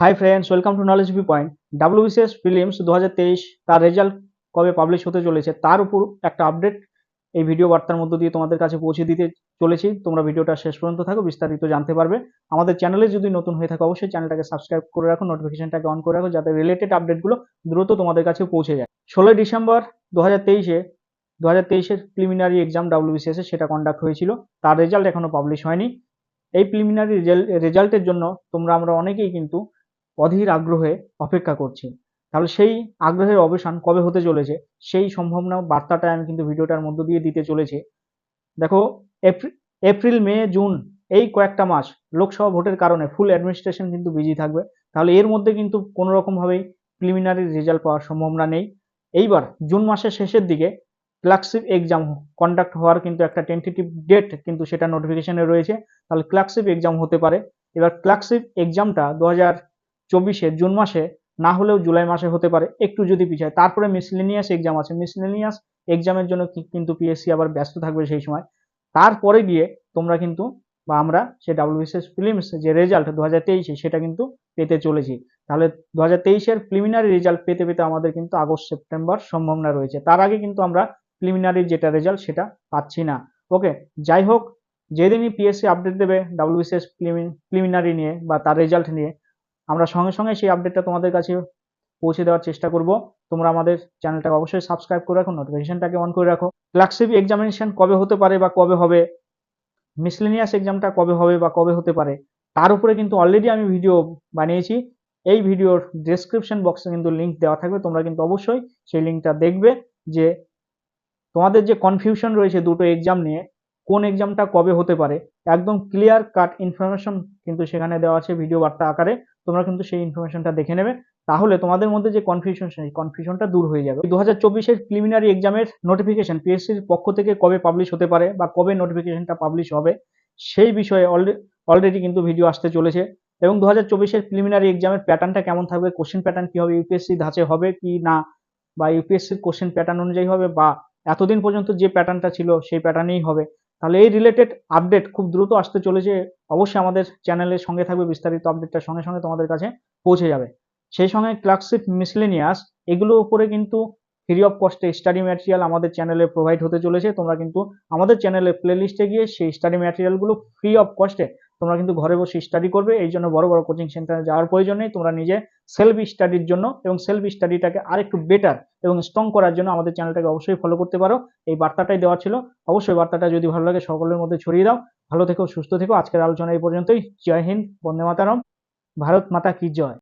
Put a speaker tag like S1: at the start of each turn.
S1: Hi friends welcome to knowledge V point WBCS prelims দু হাজার তেইশ তার রেজাল্ট কবে পাবলিশ হতে চলেছে তার উপর একটা আপডেট এই ভিডিও বার্তার মধ্য দিয়ে তোমাদের কাছে পৌঁছে দিতে চলেছি। তোমরা ভিডিওটা শেষ পর্যন্ত থাকো, বিস্তারিত জানতে পারবে। আমাদের চ্যানেলে যদি নতুন হয়ে থাকো, অবশ্যই চ্যানেলটাকে সাবস্ক্রাইব করে রাখো নোটিফিকেশনটাকে অন করে রাখো, যাতে রিলেটেড আপডেটগুলো দ্রুত তোমাদের কাছে পৌঁছে যায়। ষোলোই ডিসেম্বর দু হাজার তেইশে দু হাজার তেইশের প্রিলিমিনারি এক্সাম ডাব্লিউবিসিএস সেটা কন্ডাক্ট হয়েছিল। তার রেজাল্ট এখনও পাবলিশ হয়নি। এই প্রিলিমিনারি রেজাল্টের জন্য তোমরা আমরা অনেকেই কিন্তু অধীর আগ্রহে অপেক্ষা করছি। তাহলে সেই আগ্রহের অবসান কবে হতে চলেছে, সেই সম্ভাবনা বার্তাটা আমি কিন্তু ভিডিওটার মধ্য দিয়ে দিতে চলেছি। দেখো এপ্রিল, মে, জুন এই কয়েকটা মাস লোকসভা ভোটের কারণে ফুল অ্যাডমিনিস্ট্রেশন কিন্তু বিজি থাকবে। তাহলে এর মধ্যে কিন্তু কোনো রকমভাবেই প্রিলিমিনারি রেজাল্ট পাওয়ার সম্ভাবনা নেই। এইবার জুন মাসের শেষের দিকে ক্লার্কশিপ এক্সাম কন্ডাক্ট হওয়ার কিন্তু একটা টেন্টেটিভ ডেট কিন্তু সেটা নোটিফিকেশনে রয়েছে। তাহলে ক্লার্কশিপ এক্সাম হতে পারে। এবার ক্লার্কশিপ এক্সামটা দু হাজার চব্বিশে জুন মাসে, না হলেও জুলাই মাসে হতে পারে, একটু যদি পিছায়। তারপরে মিসলেনিয়াস এক্সাম আছে। মিসলেনিয়াস এক্সামের জন্য কিন্তু পিএসসি আবার ব্যস্ত থাকবে সেই সময়। তারপরে গিয়ে তোমরা কিন্তু, বা আমরা সে ডাব্লিউবিসিএস ফিলিমস যে রেজাল্ট দু হাজার তেইশে, সেটা কিন্তু পেতে চলেছি। তাহলে দু হাজার তেইশের প্রিলিমিনারি রেজাল্ট পেতে পেতে আমাদের কিন্তু আগস্ট, সেপ্টেম্বর সম্ভাবনা রয়েছে। তার আগে কিন্তু আমরা প্রিলিমিনারি যেটা রেজাল্ট সেটা পাচ্ছি না। ওকে যাই হোক, যেদিনই পিএসসি আপডেট দেবে ডাব্লিউবিসিএস প্রিলিমিনারি নিয়ে বা তার রেজাল্ট নিয়ে আমরা সঙ্গে সঙ্গে সেই আপডেটটা তোমাদের কাছে পৌঁছে দেওয়ার চেষ্টা করব। তোমরা আমাদের চ্যানেলটাকে অবশ্যই সাবস্ক্রাইব করে রাখো নোটিফিকেশনটাকে অন করে রাখো। ক্লার্কশিপ এক্সামিনেশন কবে হতে পারে বা কবে হবে? মিসলেনিয়াস এক্সামটা কবে হবে বা কবে হতে পারে? তার উপরে কিন্তু অলরেডি আমি ভিডিও বানিয়েছি। এই ভিডিওর ডেসক্রিপশন বক্সে কিন্তু লিংক দেওয়া থাকবে। তোমরা কিন্তু অবশ্যই সেই লিঙ্কটা দেখবে যে তোমাদের যে কনফিউশন রয়েছে দুটো এক্সাম নিয়ে কোন এক্সামটা কবে হতে পারে, একদম ক্লিয়ার কাট ইনফরমেশন কিন্তু সেখানে দেওয়া আছে ভিডিও বার্তা আকারে, তোমরা কিন্তু সেই ইনফরমেশনটা দেখে নেবে। তাহলে তোমাদের মধ্যে যে কনফিউশন সেই কনফিউশনটা দূর হয়ে যাবে। দু হাজার চব্বিশের প্রিলিমিনারি এক্সামের নোটিফিকেশন পিএসসির পক্ষ থেকে কবে পাবলিশ হতে পারে বা কবে নোটিফিকেশনটা পাবলিশ হবে, সেই বিষয়ে অলরেডি কিন্তু ভিডিও আসতে চলেছে। এবং দু হাজার চব্বিশের প্রিলিমিনারি এক্সামের প্যাটার্নটা কেমন থাকবে কোশ্চেন প্যাটার্ন কি হবে ইউপিএসসি ধাঁচে হবে কি না, বা ইউপিএসসির কোশ্চেন প্যাটার্ন অনুযায়ী হবে, বা এতদিন পর্যন্ত যে প্যাটার্নটা ছিল, সেই প্যাটার্নেই হবে। তাহলে এই রিলেটেড আপডেট খুব দ্রুত আসতে চলেছে। অবশ্যই আমাদের চ্যানেলের সঙ্গে থাকবে বিস্তারিত আপডেটটা সঙ্গে সঙ্গে তোমাদের কাছে পৌঁছে যাবে। সেই সঙ্গে ক্লার্কশিপ মিসলেনিয়াস এগুলোর উপরে কিন্তু ফ্রি অফ কস্টে স্টাডি ম্যাটেরিয়াল আমাদের চ্যানেলে প্রোভাইড হতে চলেছে। তোমরা কিন্তু আমাদের চ্যানেলের প্লেলিস্টে গিয়ে সেই স্টাডি ম্যাটেরিয়ালগুলো ফ্রি অফ কস্টে তোমরা কিন্তু ঘরে বসে স্টাডি করবে, এই জন্য বড় বড় কোচিং সেন্টারে যাওয়ার প্রয়োজন নেই। তোমরা নিজে সেলফ স্টাডির জন্য এবং সেলফ স্টাডিটাকে আরেকটু বেটার এবং স্ট্রং করার জন্য আমাদের চ্যানেলটাকে অবশ্যই ফলো করতে পারো। এই বার্তাটাই দেওয়া ছিল। অবশ্যই বার্তাটা যদি ভালো লাগে সকলের মধ্যে ছড়িয়ে দাও। ভালো থেকো, সুস্থ থেকো। আজকের আলোচনা এই পর্যন্তই। জয় হিন্দ, বন্দে মাতারম। ভারত মাতা কি জয়?